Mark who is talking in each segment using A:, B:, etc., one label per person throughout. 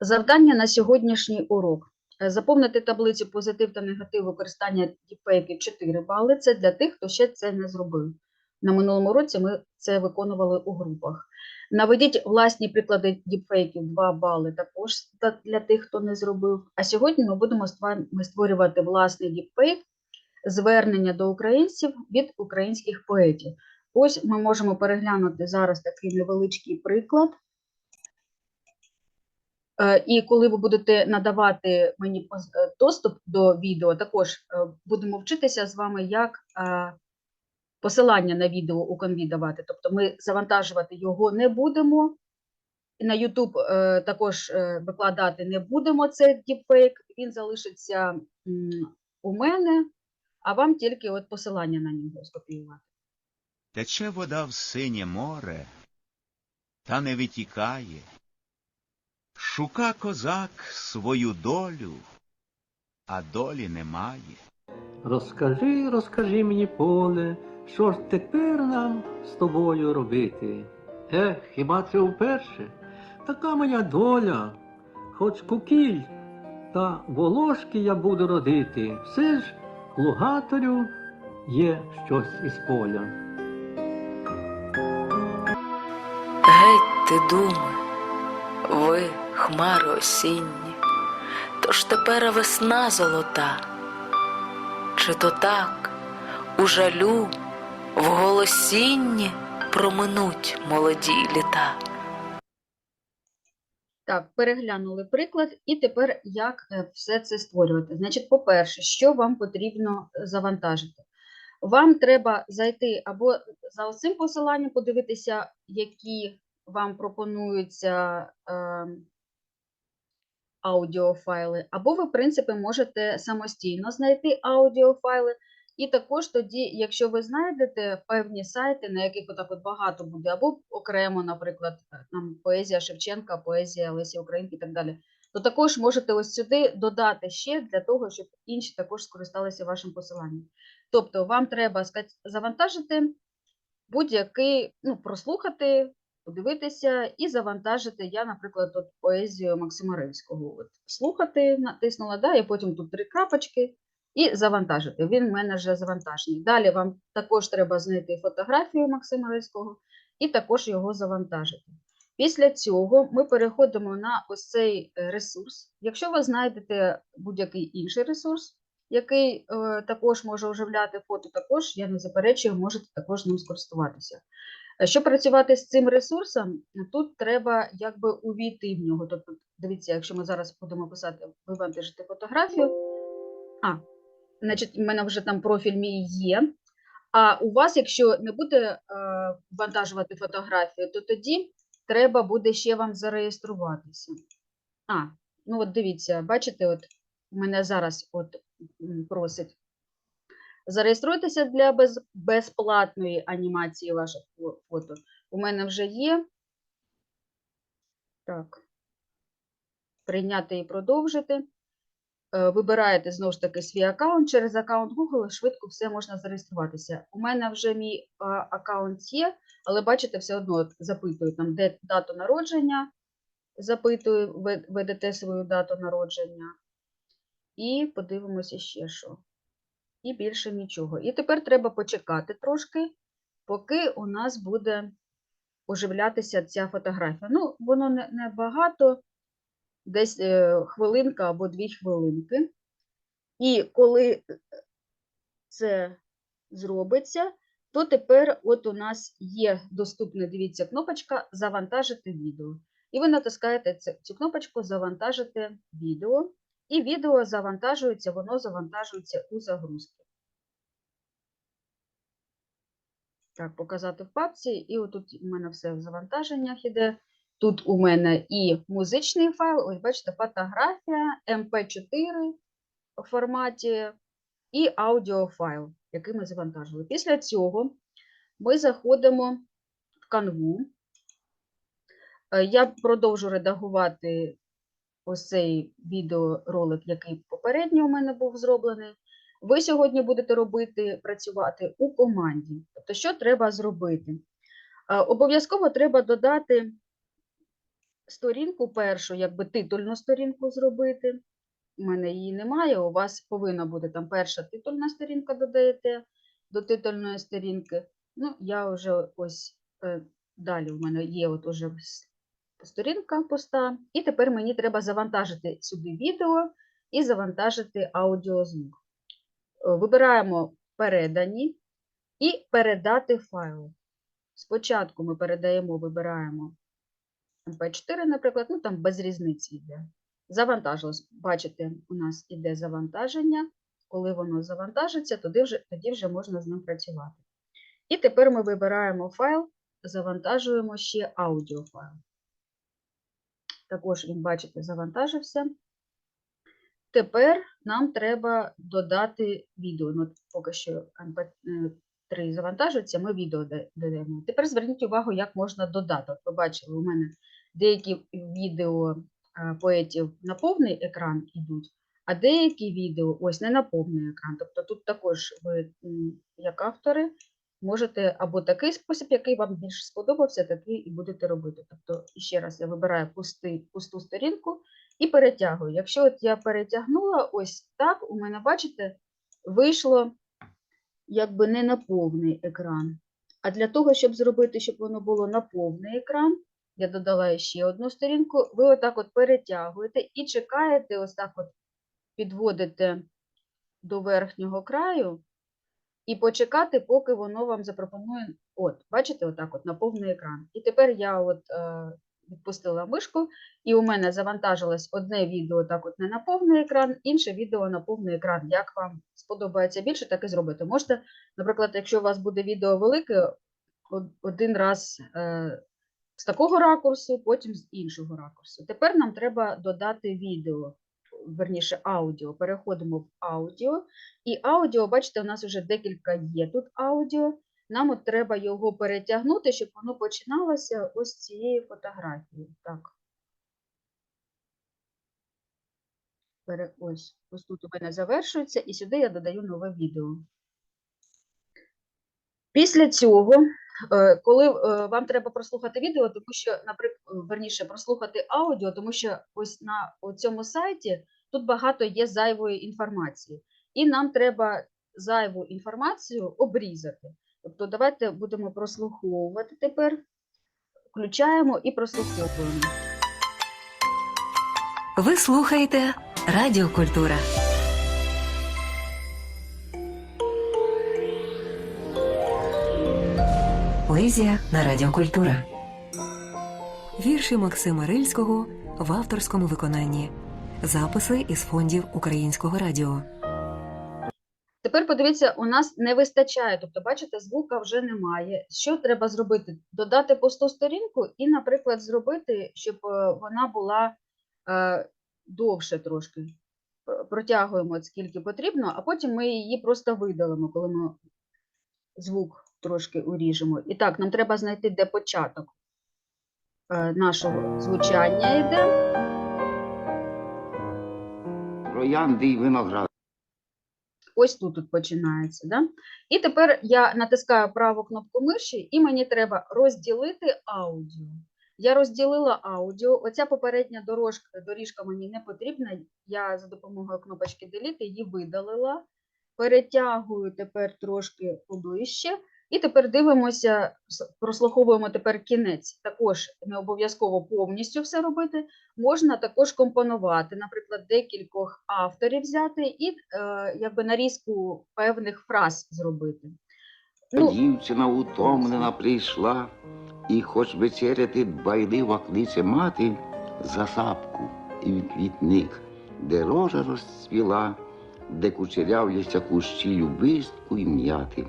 A: Завдання на сьогоднішній урок. Е, Заповнити таблицю позитив та негатив використання діпфейків 4 бали. Це для тих, хто ще це не зробив. На минулому році ми це виконували у групах. Наведіть власні приклади діпфейків 2 бали також для тих, хто не зробив. А сьогодні ми будемо створювати власний діпфейк звернення до українців від українських поетів. Ось ми можемо переглянути зараз такий невеличкий приклад. Е, І коли ви будете надавати мені е, доступ до відео, також е, будемо вчитися з вами, як посилання на відео у Canvі давати. Тобто ми завантажувати його не будемо. На YouTube також викладати не будемо цей діпфейк, він залишиться у мене, а вам тільки от посилання на нього скопіювати.
B: Тече вода в синє море, та не витікає. Шука козак свою долю, а долі немає.
C: Розкажи, розкажи мені, поле, що ж тепер нам з тобою робити? Ех, хіба це вперше? Така моя доля, хоч кукіль, та волошки я буду родити. Все ж лугатарю є щось із поля.
D: Геть ти думи, ви, хмари осінні, то ж тепер весна золота, чи то так у жалю, в голосінні проминуть молоді літа.
A: Так, переглянули приклад, і тепер як е, все це створювати. Значить, по-перше, що вам потрібно е, завантажити? Вам треба зайти або за цим посиланням подивитися, які вам пропонуються е, аудіофайли, або ви, в принципі, можете самостійно знайти аудіофайли. І також тоді, якщо ви знайдете певні сайти, на яких отак от багато буде, або окремо, наприклад, е, там поезія Шевченка, поезія Лесі Українки і так далі, то також можете ось сюди додати ще для того, щоб інші також скористалися вашим посиланням. Тобто вам треба завантажити будь-який, ну, прослухати, подивитися і завантажити. Я, наприклад, тут поезію Максима Ривського. От, слухати, натиснула, да, і потім тут три крапочки і завантажити. Він в мене вже завантажений. Далі вам також треба знайти фотографію Максима Ривського і також його завантажити. Після цього ми переходимо на ось цей е, ресурс. Якщо ви знайдете будь-який інший ресурс, який е, також може оживляти фото, також я не заперечую, можете також ним скористуватися. Е, Щоб працювати з цим ресурсом, тут треба якби увійти в нього. Тобто, дивіться, якщо ми зараз будемо писати, вивантажити фотографію. А, значить, в мене вже там профіль мій є. А у вас, якщо не буде е, вантажувати фотографію, то тоді треба буде ще вам зареєструватися. А, ну от дивіться, бачите, от мене зараз от просить. Зареєструйтеся для без, безплатної анімації ваших фото. У мене вже є. Так. Прийняти і продовжити. Е, Вибираєте знову ж таки свій аккаунт. Через аккаунт Google швидко все можна зареєструватися. У мене вже мій аккаунт є, але бачите, все одно запитую там, де дату народження. Запитую, ви- ведете свою дату народження. І подивимося ще що. І більше нічого. І тепер треба почекати трошки, поки у нас буде оживлятися ця фотографія. Ну, воно не, багато, десь е, хвилинка або дві хвилинки. І коли це зробиться, то тепер от у нас є доступна, дивіться, кнопочка Завантажити відео. І ви натискаєте цю кнопочку Завантажити відео. І відео завантажується, воно завантажується у загрузки. Так, показати в папці. І отут у мене все в завантаженнях іде. Тут у мене і музичний файл, ось бачите, фотографія, MP4 в форматі і аудіофайл, який ми завантажили. Після цього ми заходимо в канву. Е, Я продовжу редагувати ось цей відеоролик, який попередньо у мене був зроблений. Ви сьогодні будете робити, працювати у команді. Тобто, що треба зробити? Е, Обов'язково треба додати сторінку першу, якби титульну сторінку зробити. У мене її немає. У вас повинна бути там перша титульна сторінка, додаєте до титульної сторінки. Ну, я вже ось е, далі у мене є от уже сторінка поста. І тепер мені треба завантажити сюди відео і завантажити аудіозвук. Е, Вибираємо передані і передати файли. Спочатку ми передаємо, вибираємо MP4, наприклад, ну там без різниці йде. Завантажилось. Бачите, у нас іде завантаження. Коли воно завантажиться, тоді вже, тоді вже можна з ним працювати. І тепер ми вибираємо файл, завантажуємо ще аудіофайл. Також він, бачите, завантажився. Тепер нам треба додати відео. Ну, поки що MP3 завантажується, ми відео де- додаємо. Тепер зверніть увагу, як можна додати. От ви бачили, у мене деякі відео е, поетів на повний екран йдуть, а деякі відео ось не на повний екран. Тобто тут також ви, як автори, можете або такий спосіб, який вам більш сподобався, такий і будете робити. Тобто, ще раз я вибираю пустий, пусту сторінку і перетягую. Якщо от я перетягнула ось так, у мене, бачите, вийшло якби не на повний екран. А для того, щоб зробити, щоб воно було на повний екран, я додала ще одну сторінку, ви отак от перетягуєте і чекаєте, ось так от підводите до верхнього краю і почекати, поки воно вам запропонує. От, бачите, отак от на повний екран. І тепер я от е, відпустила мишку, і у мене завантажилось одне відео так от не на повний екран, інше відео на повний екран. Як вам сподобається більше, так і зробити. Можете, наприклад, якщо у вас буде відео велике, один раз е, з такого ракурсу, потім з іншого ракурсу. Тепер нам треба додати відео, верніше аудіо. Переходимо в аудіо. І аудіо, бачите, у нас вже декілька є тут аудіо. Нам от треба його перетягнути, щоб воно починалося ось з цієї фотографії. Так. Ось, ось тут у мене завершується, і сюди я додаю нове відео. Після цього, коли е, вам треба прослухати відео, тому що, наприклад, верніше, прослухати аудіо, тому що ось на цьому сайті тут багато є зайвої інформації. І нам треба зайву інформацію обрізати. Тобто, давайте будемо прослуховувати тепер. Включаємо і прослуховуємо.
E: Ви слухаєте Радіокультура. Поезія на Радіокультура. Вірші Максима Рильського в авторському виконанні. Записи із фондів Українського радіо.
A: Тепер подивіться, у нас не вистачає, тобто, бачите, звука вже немає. Що треба зробити? Додати пусту сторінку і, наприклад, зробити, щоб е, вона була е, довше трошки. Протягуємо скільки потрібно, а потім ми її просто видалимо, коли ми звук трошки уріжемо. І так, нам треба знайти, де початок е, нашого звучання йде.
F: Троянди й виноград.
A: Ось тут, тут починається. Да? І тепер я натискаю праву кнопку миші, і мені треба розділити аудіо. Я розділила аудіо. Оця попередня дорожка, доріжка мені не потрібна. Я за допомогою кнопочки Delete її видалила. Перетягую тепер трошки поближче. І тепер дивимося, прослуховуємо тепер кінець. Також не обов'язково повністю все робити. Можна також компонувати, наприклад, декількох авторів взяти і е, якби нарізку певних фраз зробити. Ну,
F: Дівчина утомлена прийшла, і хоч вечеряти дбайлива кличе мати за сапку і квітник, де рожа розцвіла, де кучерявляться кущі любистку і м'яти.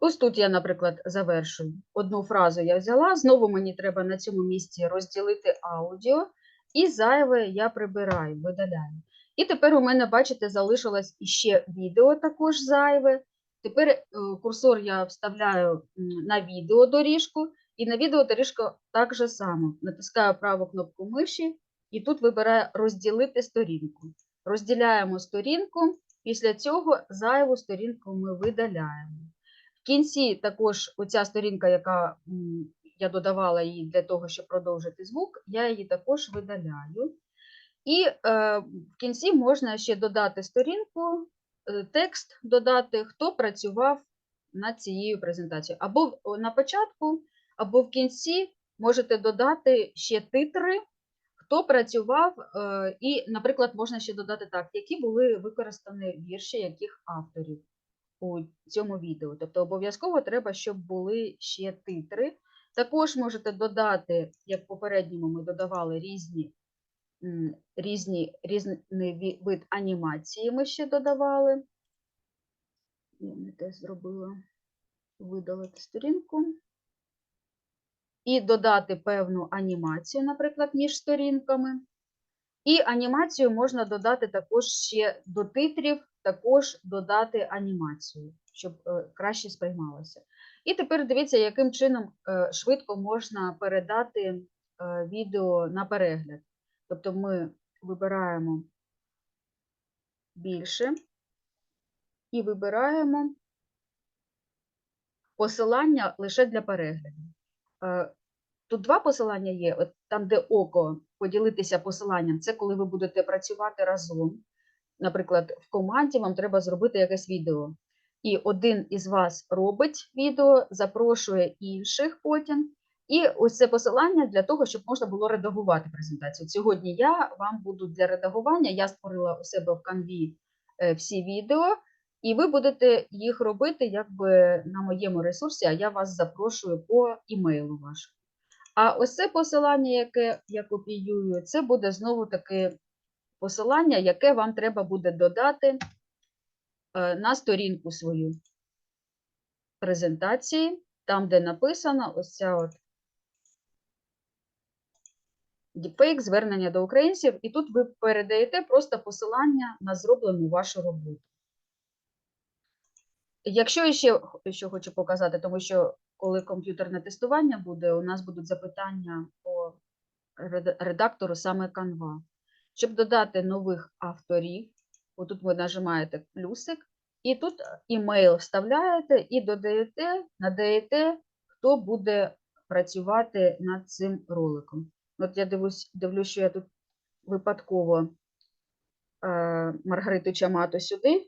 A: Ось тут я, наприклад, завершую. Одну фразу я взяла, знову мені треба на цьому місці розділити аудіо, і зайве я прибираю, видаляю. І тепер у мене, бачите, залишилось іще відео також зайве. Тепер е, курсор я вставляю на відео доріжку, і на відео доріжку так же само. Натискаю праву кнопку миші, і тут вибираю розділити сторінку. Розділяємо сторінку, після цього зайву сторінку ми видаляємо. В кінці також оця сторінка, яка я додавала її для того, щоб продовжити звук, я її також видаляю. І е, в кінці можна ще додати сторінку, е, текст додати, хто працював над цією презентацією. Або на початку, або в кінці можете додати ще титри, хто працював, е, і, наприклад, можна ще додати так, які були використані вірші яких авторів у цьому відео. Тобто обов'язково треба, щоб були ще титри. Також можете додати, як в попередньому ми додавали різні, різні, різний вид анімації ми ще додавали. Я не те зробила видалити сторінку. І додати певну анімацію, наприклад, між сторінками. І анімацію можна додати також ще до титрів, також додати анімацію, щоб е, краще сприймалося. І тепер дивіться, яким чином е, швидко можна передати е, відео на перегляд. Тобто ми вибираємо більше і вибираємо посилання лише для перегляду. Тут два посилання є. От там, де око поділитися посиланням, це коли ви будете працювати разом. Наприклад, в команді вам треба зробити якесь відео. І один із вас робить відео, запрошує інших потім. І ось це посилання для того, щоб можна було редагувати презентацію. Сьогодні я вам буду для редагування. Я створила у себе в канві е, всі відео, і ви будете їх робити якби на моєму ресурсі, а я вас запрошую по імейлу вашому. А ось це посилання, яке я копіюю, це буде знову таки посилання, яке вам треба буде додати е, на сторінку свою презентації, там, де написано ось ця от deepfake, звернення до українців, і тут ви передаєте просто посилання на зроблену вашу роботу. Якщо ще що хочу показати, тому що коли комп'ютерне тестування буде, у нас будуть запитання по редактору саме Canva. Щоб додати нових авторів, отут ви нажимаєте плюсик, і тут імейл вставляєте і додаєте, надаєте, хто буде працювати над цим роликом. От я дивлюсь, дивлюсь, що я тут випадково е, Маргариту Чамату сюди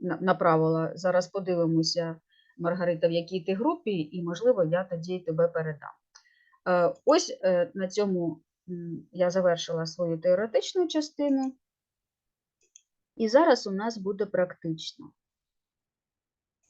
A: направила. Зараз подивимося, Маргарита, в якій ти групі, і, можливо, я тоді тебе передам. Е, Ось е, на цьому я завершила свою теоретичну частину. І зараз у нас буде практично.